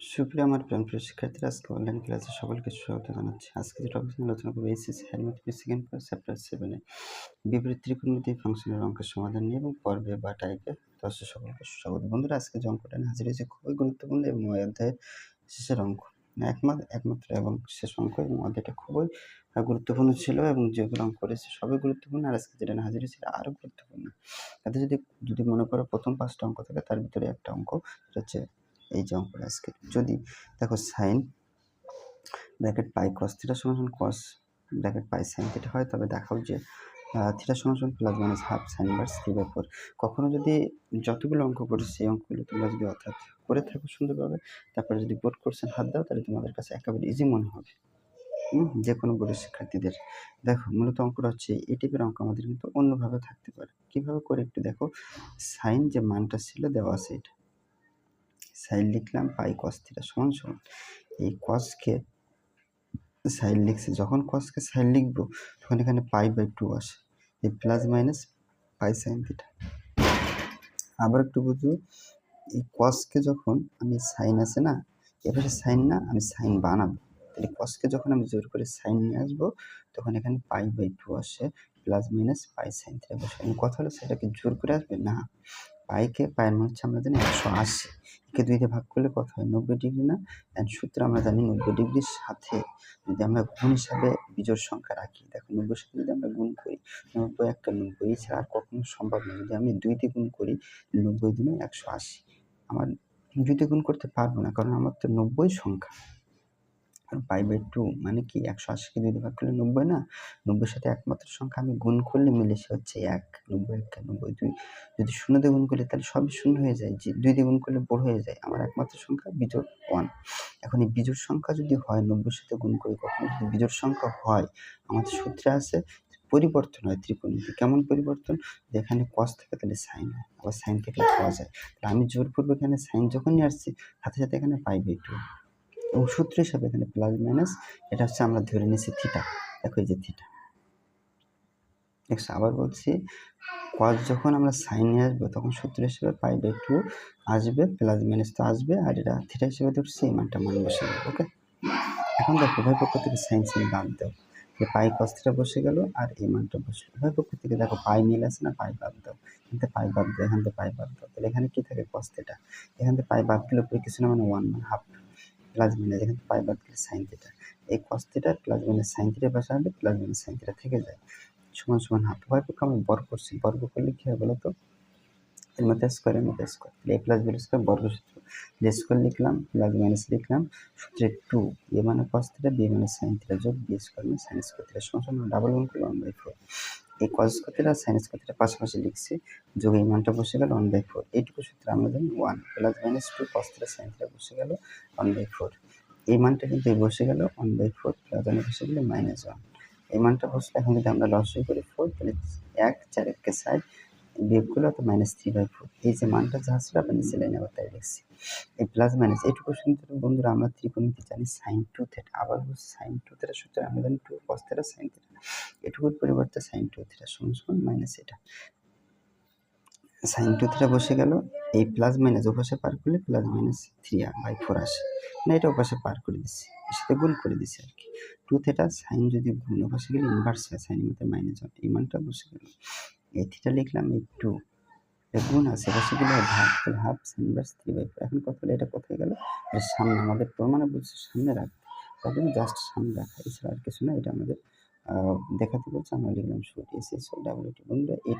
সুপ্রিয় আমার প্রেম প্রিয় শিক্ষার্থীরা আজকে অনলাইন ক্লাসে সকলকে স্বাগত জানাচ্ছি। আজকে যে টপিক নিয়ে আলোচনা করব SSC and mathematics second class chapter সেভেনে বিপরীত ত্রিকোণমিতি ফাংশনের অঙ্কের সমাধান নিয়ে এবং পর্বে বা টাইপে দর্শক সকলকে স্বাগত বন্ধুরা, আজকে যে অঙ্কটা হাজির হয়েছে, খুবই গুরুত্বপূর্ণ এবং অধ্যায়ের শেষের অঙ্ক। একমাত্র একমাত্র এবং শেষ অঙ্ক, এবং অধ্যায়টা খুবই গুরুত্বপূর্ণ ছিল এবং যেগুলো অঙ্ক করেছে সবই গুরুত্বপূর্ণ, আর আজকে যেটা হাজির হয়েছে আরও গুরুত্বপূর্ণ। তাতে যদি যদি মনে করো প্রথম পাঁচটা অঙ্ক থাকে, তার ভিতরে একটা অঙ্ক হচ্ছে এই যে অঙ্কটা আজকে। যদি দেখো sine bracket pi cos theta সমান cos bracket pi sine theta হয়, তবে দেখাও যে থিটা সমান plus minus half sine inverse three by four কখনো যদি যতগুলো অঙ্ক করেছে সেই অঙ্কগুলো তোমরা যদি অর্থাৎ করে থাকো সুন্দরভাবে, তারপরে যদি বোর্ড কোর্সের হাত দাও, তাহলে তোমাদের কাছে একেবারে ইজি মনে হবে। যে কোনো বোর্ডের শিক্ষার্থীদের। দেখো, মূলত অঙ্কটা হচ্ছে এই টাইপের অঙ্ক আমাদের কিন্তু অন্যভাবে থাকতে পারে। কীভাবে করে একটু দেখো। সাইন যে মানটা ছিল দেওয়া আছে এটা। সাইন লিখলাম, পাই কস থিটা সমান সমান। এই কসকে সাইন লিখছি, যখন কসকে সাইন লিখব, তখন এখানে পাই বাই টু আসে। এই plus minus pi sine theta আবার একটু বুঝব, এই কসকে যখন আমি সাইন আছে না, এবারে সাইন না, আমি সাইন বানাবো। তাহলে কসকে যখন আমি জোর করে সাইন নিয়ে আসব, তখন এখানে পাই বাই টু আসে plus minus pi sine theta বসে কথা হলো সেটাকে জোর করে আসবে? না। পাইকে পায়ের মান হচ্ছে আমরা জানি একশো আশি। একে দুই ভাগ করলে কত হয়? নব্বই ডিগ্রি না? অ্যান্ড সূত্র আমরা জানি নব্বই ডিগ্রির সাথে যদি আমরা গুণ হিসাবে বিজোড় সংখ্যা রাখি, দেখো নব্বই সাথে যদি আমরা গুণ করি, নব্বই একটা নব্বই এছাড়া আর কখনো সম্ভব নয় যদি আমি দুইতে গুণ করি, নব্বই দিনে একশো আশি। আমার দুইতে গুণ করতে পারব না, কারণ আমার তো নব্বই সংখ্যা। কারণ পাই বাই টু মানে কি একশো আশিকে দুই ভাগ করলে নব্বই না? নব্বইয়ের সাথে একমাত্র সংখ্যা আমি গুণ করলে মিলে সে হচ্ছে এক, নব্বই এক, নব্বই দুই। যদি শূন্য দিয়ে গুণ করি তাহলে সবই শূন্য হয়ে যায়, যে দুই দিয়ে গুণ করলে বড় হয়ে যায়। আমার একমাত্র সংখ্যা বিজোড় ওয়ান এখন এই বিজোড় সংখ্যা যদি হয়, নব্বইয়ের সাথে গুণ করি কখনো যদি বিজোড় সংখ্যা হয়, আমাদের সূত্রে আছে পরিবর্তন হয় ত্রিকোণমিতি। কেমন পরিবর্তন? যেখানে কস থাকে তাহলে সাইন হয়, আবার সাইন থেকে পাওয়া যায় তাহলে আমি জোরপূর্বক এখানে সাইন যখনই আসছি, সাথে সাথে এখানে পাই বাই টু এবং সূত্র হিসাবে এখানে প্লাস মাইনাস এটা হচ্ছে আমরা ধরে নিয়েছি থিটা দেখো এই যে থিটা নেক্সট আবার বলছি কজ যখন আমরা সাইন নিয়ে আসব, তখন সূত্র হিসেবে পাই বাই টু আসবে প্লাস মাইনাস তো আসবে, আর এটা থিটা হিসেবে ধরছি, এই মানটা মান বসে যাবে ওকে এখন দেখো, উভয় পক্ষ থেকে সাইন সাইন বাদ দাও। যে পাই কস থিটা বসে গেল, আর এই মানটা বসল। উভয় পক্ষ থেকে দেখো পাই মিল আছে না পাই বাদ দাও। এখান থেকে পাই বাদ দাও, এখান থেকে পাই বাদ দাও। তাহলে এখানে কি থাকে কস থিটা এখান থেকে পাই বাদ দিলে উপরে কিছু না মানে ওয়ান মানে হাফ প্লাস মাইনাস এখান পাই বাদ দিলে সাইন থিটা এই cos theta plus minus sine theta পাশে আসলে প্লাস মাইনাস সাইন থিটা থেকে যায়। সমান সমান হাফ উভয় পক্ষে আমরা বর্গ করছি। বর্গ করলে কী হয় বলো তো? এর মধ্যে স্কোয়ার এর মধ্যে square a plus b square বর্গ সূত্র। যে স্কোয়ার লিখলাম প্লাস মাইনাস লিখলাম, সূত্রে টু এ মানে কস থিটা বি মানে সাইন থিটা যোগ বি স্কোয়ার মানে সাইন স্কোয়ার থিটা সমান সমান ডাবল ওয়ান করলে ওয়ান বাই ফোর এই cos square theta sine square পাশাপাশি লিখছি। যোগ এই মানটা বসে গেল ওয়ান বাই ফোর এইটুকু সূত্রে আমরা জানি one plus minus two cos theta sine বসে গেল ওয়ান বাই ফোর এই মানটা কিন্তু বসে গেল ওয়ান বাই ফোর প্লাস ওয়ানে বসে গেলে মাইনাস ওয়ান এই মানটা বসলে এখন যদি আমরা লসই করি ফোর তাহলে এক চার এককে সাইড বিয়োগ করলে অত মাইনাস থ্রি বাই ফোর এই যে মানটা যা ছিল আমরা নিচে লাইনে আবার তাই লিখছি। এই প্লাস মাইনাস এইটুকু শুনতে বন্ধুরা আমরা ত্রিকোণমিতি জানি সাইন টু থেটা আবার সাইন টু থেটা সূত্রে আমরা জানি two cos theta sine theta এটুকুর পরিবর্তে সাইন টু থেটা সমান সমান মাইনাস এটা। সাইন টু থ্রিটা বসে গেল, এই প্লাস মাইনাস ওপাশে পার করলে plus minus three by four আসে। না, এটা ওপাশে পার করে দিচ্ছি, এর সাথে গুণ করে দিচ্ছি আর কি। টু থেটা সাইন যদি গুণ ওপাশে গেলে ইনভার্স হয় সাইনের মধ্যে মাইনাস হয়, এই মানটা বসে গেল। এই থিটা লিখলাম এই টু গুণ আছে এপাশে গেলে ভাগ হাফ ইনভার্স থ্রি বাই এখন কথা এটা কোথায় গেল? এর সামনে, আমাদের প্রমাণে বলছে সামনে রাখতে। তার জন্য জাস্ট সামনে রাখা, এছাড়া আর কিছু না, এটা আমাদের দেখাতে বলছে, আমরা লিখলাম শুট এস এস ডাব্লিউ টি বন্ধুরা, এটা